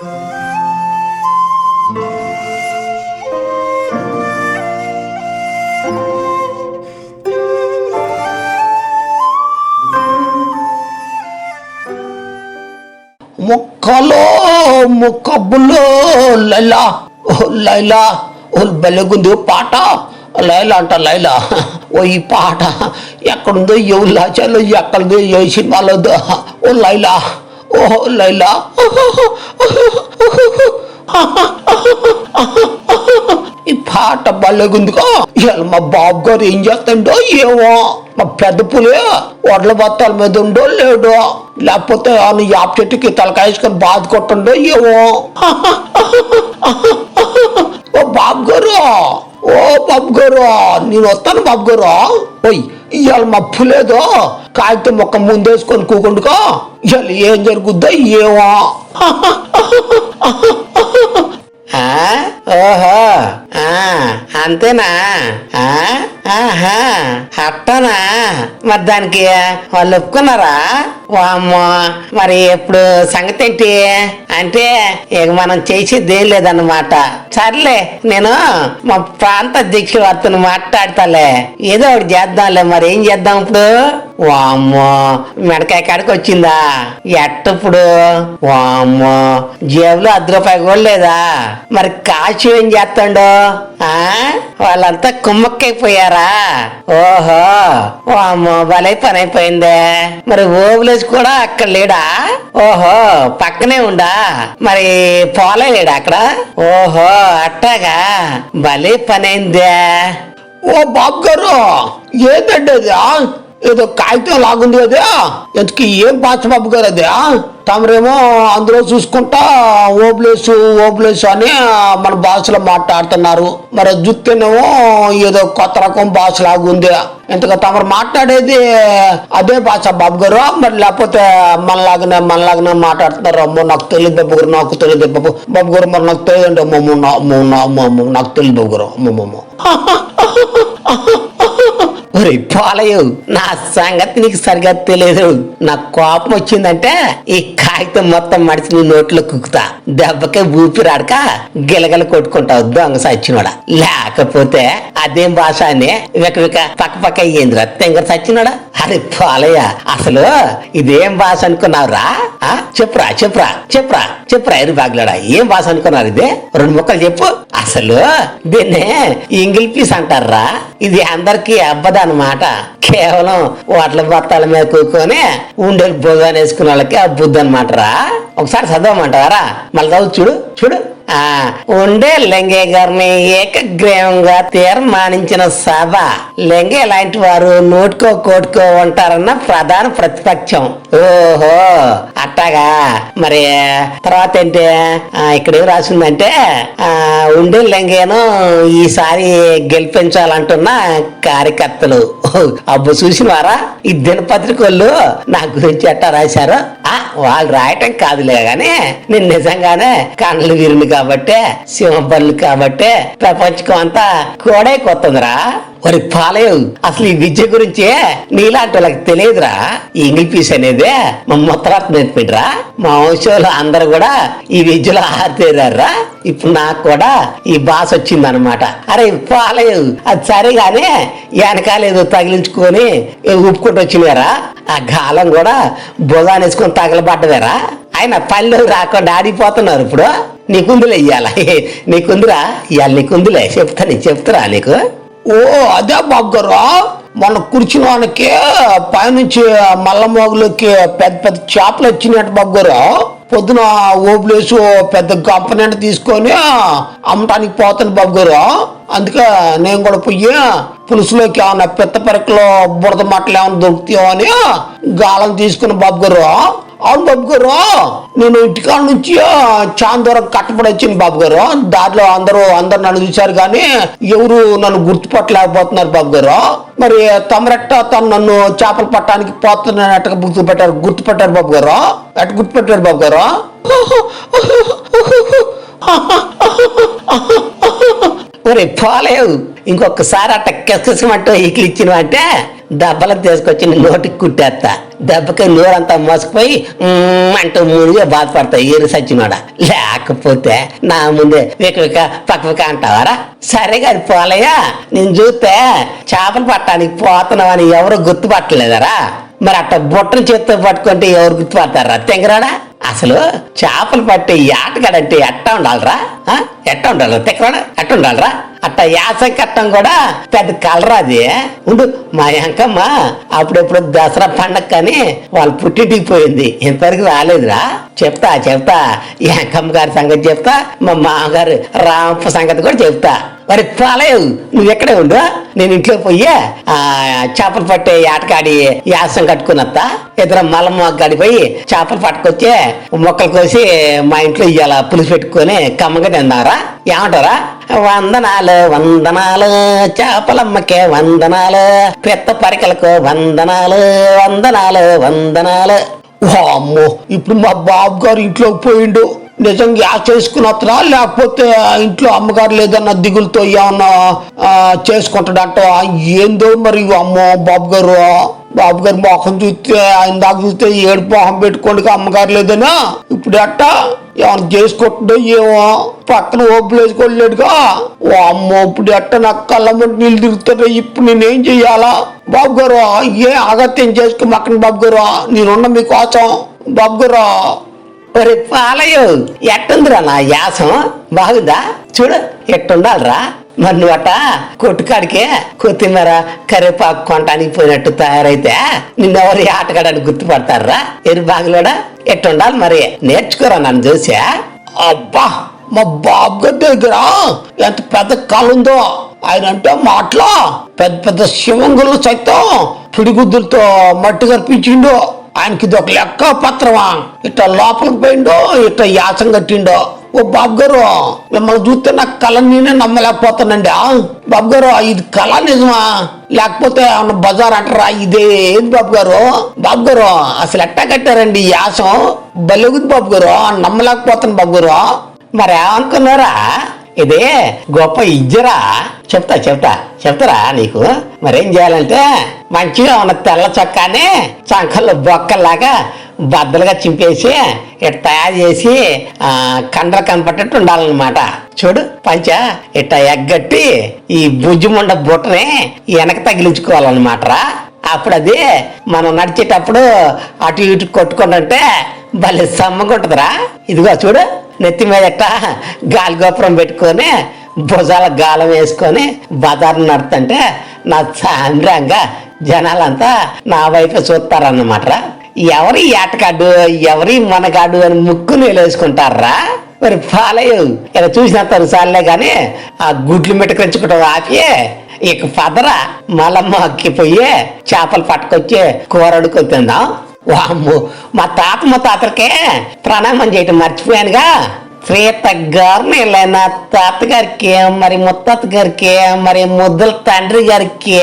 ముక్కలో ముక్కబ్బులో లైలా. ఓ లైలా ఓ బెల్లగుంది పాట. లైలా అంట లైలా. ఓ ఈ పాట ఎక్కడుందో ఎవరు లాచాలో ఎక్కడుందో ఏ సినిమాలో ఓ లైలా. ఓహో లైలా. ఈ పాట బల్లగుందిగా. ఇవాళ మా బాబు గారు ఏం చేస్తాడో ఏమో. మా పెద్ద పులి వడ్ల బత్తాల మీద ఉండో లేడో లేకపోతే ఆయన యాప్ చెట్టుకి తలకాయించుకొని బాధ కొట్టుండో ఏమో. ఓ బాబు గారు ఓ బాబు గారు నేను వస్తాను బాబు గారు ఓయ్ ఇవాళ మా పులేదో కాగితం మొక్క ముందేసుకొని కూకుండుకో ఇవాళ ఏం జరుగుద్దో ఏమో ఆ? ఓహో. ఆ, అంతేనా? ఆ? ఆహా. అట్టనా మరి దానికి వాళ్ళు ఒప్పుకున్నారా? వామ్మో మరి ఇప్పుడు సంగతి ఏంటి? అంటే ఇక మనం చేసేది ఏం లేదన్నమాట. సర్లే నేను మా ప్రాంత అధ్యక్షుడు అతను మాట్లాడతాలే. ఏదో ఒకటి చేద్దాంలే మరి ఏం చేద్దాం ఇప్పుడు? వామ్మో మెడకాయ కాడికి వచ్చిందా? ఎట్టప్పుడు? వామ్మో జేబులో అర్ధ రూపాయి కూడా లేదా? మరి కాశీ ఏం చేస్తాడు? ఆ? వాళ్ళంతా కుమ్మక్కైపోయారా? ఓహో వామ్మో భలే పని అయిపోయిందే మరి ఓబులేజ్ కూడా అక్కడ లేడా? ఓహో పక్కనే ఉండా? మరి పోలే లేడా అక్కడ? ఓహో అట్టాగా. భలే పని అయిందే ఓ బాబు గారు ఏంటండి అది? ఏదో కాగితం లాగుంది అదే ఎందుకు ఏం పాచబాబు గారు అదే తమరేమో అందులో చూసుకుంటా ఓబ్లేసు ఓబ్లేసు అని మన భాషలో మాట్లాడుతున్నారు. మరి జుత్తేనేమో ఏదో కొత్త రకం భాష లాగుంది. ఇంతగా తమరు మాట్లాడేది అదే భాష బాబు గారు మరి లేకపోతే మనలాగనే మనలాగనే మాట్లాడుతున్నారు. అమ్మో నాకు తెలియదు బాబు గారు నాకు తెలియదు బాబు బాబు గారు మరి నాకు తెలియదు నాకు తెలియదు బాబు గారు. అమ్మమ్మ ఒరే పాలయ్య నా సంగతి నీకు సరిగా తెలియదు. నా కోపం వచ్చిందంటే ఈ కాగితం మొత్తం మడిచి నీ నోట్లో కుక్కుతా. దెబ్బకే ఊపిరాడక గిలగల కొట్టుకుంటావు దొంగ సచ్చినోడా. లేకపోతే అదేం భాష అని వికవిక పక్క పక్క అయ్యింది అయ్యిందిరా. తెంగర చచ్చినాడా అరే పాలయ్య అసలు ఇదేం భాష అనుకున్నావురా? ఆ? చెప్పురా చెప్పురా చెప్పురా చెప్పురా ఎరు బాగ్లాడా ఏం భాష అనుకున్నారు ఇది? రెండు ముక్కలు చెప్పు. అసలు దీన్నే ఇంగిల్ పీస్ అంటారా ఇది అందరికి అబ్బదన్నమాట కేవలం వాట్ల బత్తాల మీద కూకొని ఉండే భోజనం వేసుకున్న వాళ్ళకి అబ్బుద్ది అనమాట రా ఒకసారి చదవమంటారా మళ్ళీ చదువు చూడు చూడు. ఉండే లెంగే గారిని ఏకగ్రీవంగా తీర్మానించిన సభ. లెంగే లాంటి వారు నోటుకో కోటుకో ఉంటారన్న ప్రధాన ప్రతిపక్షం. ఓహో అట్టాగా. మరి తర్వాత ఏంటి? ఇక్కడ ఏం రాసిందంటే ఆ, ఉండే లెంగేను ఈసారి గెలిపించాలంటున్న కార్యకర్తలు. అబ్బు చూసినవారా? ఈ దినపత్రిక వాళ్ళు నా గురించి ఎట్టా రాశారు? ఆ వాళ్ళు రాయటం కాదులే గానీ నేను నిజంగానే కళ్ళు విరిని కాబట్టే సింహపల్లి కాబట్టే ప్రపంచకం అంతా కోడే కొత్తందిరా. మరి పాలయం అసలు ఈ విద్య గురించి నీలాంటి వాళ్ళకి తెలియదురా. ఈ ఇంగ్లీష్ పీస్ అనేది మా మొత్తరాత నేర్పిడ్రా. మా వంశంలో అందరు కూడా ఈ విద్యలో ఆరితేరారా. ఇప్పుడు నాకు కూడా ఈ భాష వచ్చిందనమాట అరే పాలయం అది సరే గానీ వెనకాల ఏదో తగిలించుకొని ఏ వచ్చినారా. ఆ గాలం కూడా బుధాన్ని వేసుకొని తగలబడ్డదేరా. ఆయన పల్లెలు రాకుండా ఆడిపోతున్నారు ఇప్పుడు. నీ కుందులు ఇయ్యాల? ఇవ్వ నీ కుందులై. చెప్తా నీకు చెప్తారా నీకు? ఓ అదే బాబు గారు మొన్న కూర్చున్న వానికి పైనుంచి మల్లమోగులకి పెద్ద పెద్ద చేపలు వచ్చినట్టు బాబు గారు పొద్దున ఓబులేసి ఓ పెద్ద గంపనంట తీసుకొని అమ్మటానికి పోతాను బాబు గారు అందుకే నేను కూడా పోయి పులుసులోకి ఏమన్నా పిత్త పెరకలో బురద మట్టలు ఏమైనా దొరుకుతాయో అని గాలం తీసుకుని బాబు గారు అవును బాబు గారు నేను ఇంటికాడ నుంచి చాలా దూరం కట్టబడి వచ్చింది బాబు గారు దారిలో అందరూ అందరు నన్ను చూశారు కానీ ఎవరు నన్ను గుర్తుపట్టలేకపోతున్నారు బాబు గారు మరి తమరెట్ట తను నన్ను చేపలు పట్టడానికి పోతున్నట్టుగా గుర్తుపెట్టారు? గుర్తుపెట్టారు బాబు గారు ఎట్ట గుర్తుపెట్టారు బాబు గారు ఒరే పోలేవు ఇంకొకసారి అట్ట కెసమంటూ ఈకిలు ఇచ్చినవంటే దెబ్బలకు తీసుకొచ్చి నోటికి కుట్టేస్తా. దెబ్బకి నోరంతా మోసుకుపోయి అంటూ మునిగా బాధపడతాయి ఏరు సచ్చినోడ? లేకపోతే నా ముందే వికవిక పక్కవిక అంటావారా? సరే కాదు పోలయ్యా నేను చూస్తే చేపలు పట్టడానికి పోతున్నావని ఎవరు గుర్తుపట్టలేదరా? మరి అట్ట బుట్టను చేత్తో పట్టుకుంటే ఎవరు గుర్తుపడతారా? తెంగరాడా? అసలు చేపలు పట్టే ఈ ఆటగాడంటే ఎట్టా ఉండాలరా? ఆ? ఎట్టా ఉండాలి? తెక్కరాడా ఎట్ట ఉండాలరా? అట్ట యాస కట్టం కూడా పెద్ద కలరా అది. ఉండు మా యాంకమ్మ అప్పుడెప్పుడు దసరా పండగ కానీ వాళ్ళు పుట్టింటికి పోయింది. ఇంతవరకు రాలేదురా. చెప్తా చెప్తా. యాంకమ్మ గారి సంగతి చెప్తా మా మామగారు రామప్ప సంగతి కూడా చెప్తా. మరి పాలయ్య నువ్వు ఎక్కడే ఉండు నేను ఇంట్లో పోయి చేపలు పట్టే ఆటకాడి యాసం కట్టుకున్నత్తా. ఇద్దరు మలమ్మ గడిపోయి చేపలు పట్టుకొచ్చి మొక్కలు కోసి మా ఇంట్లో ఇవాళ పులుసు పెట్టుకొని కమ్మగా తిన్నారా? ఏమంటారా? వందనాలు వందనాలు చేపలమ్మకే వందనాలు పెద్ద పరికలకు వందనాలు వందనాలు వందనాలు. అమ్మో ఇప్పుడు మా బాబు గారు ఇంట్లోకి పోయిండు. నిజంగా గ్యాస్ చేసుకుని లేకపోతే ఇంట్లో అమ్మగారు లేదన్న దిగులతో ఏమన్నా చేసుకుంటాడట ఏందో మరి అమ్మో బాబు గారు బాబు గారు మొహం చూస్తే ఇందాక చూస్తే ఏడు మొహం పెట్టుకోండి అమ్మగారు లేదనా ఇప్పుడు అట్ట? ఏమన్నా చేసుకుంటుందో ఏమో? పక్కన ఓపులు వేసుకోలేడుగా ఓ అమ్మో ఇప్పుడు ఎట్ట నాకు కళ్ళమ్మటి నీళ్ళు తిరుగుతారో ఇప్పుడు నేనేం చెయ్యాలా? బాబు గారు ఏ ఆగత్యం చేసుకో మక్కన బాబు గారు నేనున్న మీకోసం బాబు గారు ఒరే పాలయ్య ఎట్టుందిరా నా యాసం? బాగుందా? చూడు ఎట్టుండాలిరా? మరి నువ్వు కొట్టుకాడికే కొత్తిమీర కరివేపాకు కొంటానికి పోయినట్టు తయారైతే నిన్నెవరు ఆటగాడని గుర్తుపడతారా? ఎరు బాగులోడా? ఎట్టుండాలి మరి? నేర్చుకోరా నన్ను చూసా. అబ్బా మా బాబు గారి దగ్గర ఎంత పెద్ద కళ ఉందో. ఆయన అంటే మాటలో పెద్ద పెద్ద శివంగులు సైతం పిడిగుద్దులతో మట్టి కనిపించిండు ఆయనకి ఇది ఒక లెక్క పత్రమా? ఇట్ట లోపలికి పోయిండో ఇట్ట యాసం కట్టిండో ఓ బాబు గారు మిమ్మల్ని చూస్తే నాకు కళ నేనే నమ్మలేకపోతానండి. బాబు గారు ఇది కళ నిజమా? లేకపోతే ఏమన్నా బజార్ అంటారా? ఇదే ఏది బాబు గారు బాబు గారు అసలు ఎట్టా కట్టారండి యాసం? బలెగుది బాబు గారు నమ్మలేకపోతాను బాబు గారు మరి ఇదే గొప్ప ఇజ్జరా. చెప్తా చెప్తా చెప్తారా నీకు? మరేం చేయాలంటే మంచిగా ఉన్న తెల్ల చొక్కానే చంకల్లో బొక్కల్లాగా బద్దలుగా చింపేసి ఇట్ట తయారు చేసి ఆ, కండ్ర కనపట్టేట్టు ఉండాలన్నమాట. చూడు పంచ ఇట్ట ఎగ్గట్టి ఈ బుజ్జిముండ బుట్టని వెనక తగిలించుకోవాలన్నమాట రా అప్పుడు అది మనం నడిచేటప్పుడు అటు ఇటు కొట్టుకుంటుంటే భలే సమ్మగుంటుందిరా. ఇదిగో చూడు నెత్తి మీద గాలి గోపురం పెట్టుకొని భుజాల గాలం వేసుకొని బజార్ను నడుతుంటే నా సాంద్రంగా జనాలంతా నా వైపు చూస్తారన్నమాట ఎవరి ఏటకాడు ఎవరి మనగాడు అని ముక్కుని వేసుకుంటారా మరి పాలయ్య ఇలా చూసినంత సార్లే కానీ ఆ గుడ్లు మెట్టుకొచ్చుకోవడం ఆపి ఇక పదరా మలమ్మ అక్కిపోయి చేపలు పట్టుకొచ్చి కూర వండుకొని తిందాం. వామ్మో మా తాత మా తాతకే ప్రణామం చేయటం మర్చిపోయానుగా. శ్రీత గారిని నా తాతగారికి మరి ముత్తాత గారికి మరి ముద్దల తండ్రి గారికి.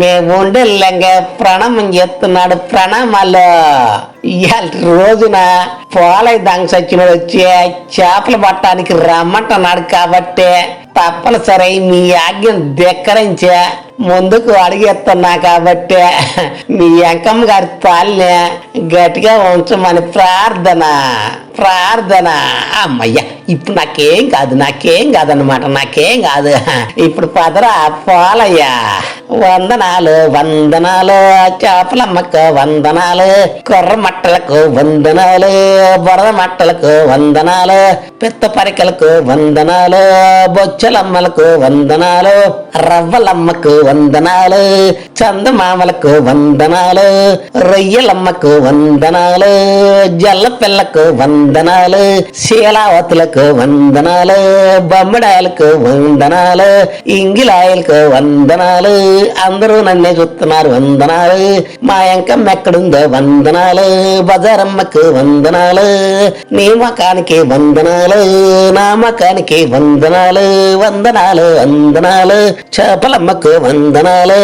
మేము ఉండేళ్ళంగా ప్రణామం చేస్తున్నాడు ప్రణామాలు. ఇవాళ రోజున పోలై దంగ సచ్చినోడు వచ్చి చేపలు పట్టడానికి రమ్మంటున్నాడు కాబట్టి తప్పనిసరి మీ ఆజ్ఞను ధిక్కరించే ముందుకు అడిగేస్తున్నా కాబట్టి మీ వెంకమ్మ గారి పాలనే గట్టిగా ఉంచమని ప్రార్థన. ప్రార్థన? అమ్మయ్య ఇప్పుడు నాకేం కాదు నాకేం కాదనమాట నాకేం కాదు. ఇప్పుడు పదరా పోలయ్యా. వందనాలు వందనాలు చేపలమ్మకు వందనాలు కొర్ర మట్టలకు వందనాలు బురద మట్టలకు వందనాలు పిత్త పరికలకు వందనాలు బొచ్చలమ్మలకు వందనాలు రవ్వలమ్మకు వందనాలు చందమామలకు వందనాలు రొయ్యలమ్మకు వందనాలు జల్ల పిల్లకు వందనాలు శీలావతులకు వందనాలు బొమ్మడాయలకు వందనాలు ఇంగిలాయలకు వందనాలు అందరూ నన్నే చూస్తున్నారు వందనాలు మా ఎంకమ్మ ఎక్కడుందో వందనాలు బజారమ్మకు వందనాలు నీ మకానికి వందనాలు నా మకానికి వందనాలు వందనాలు వందనాలు చేపలమ్మకు వందనాలు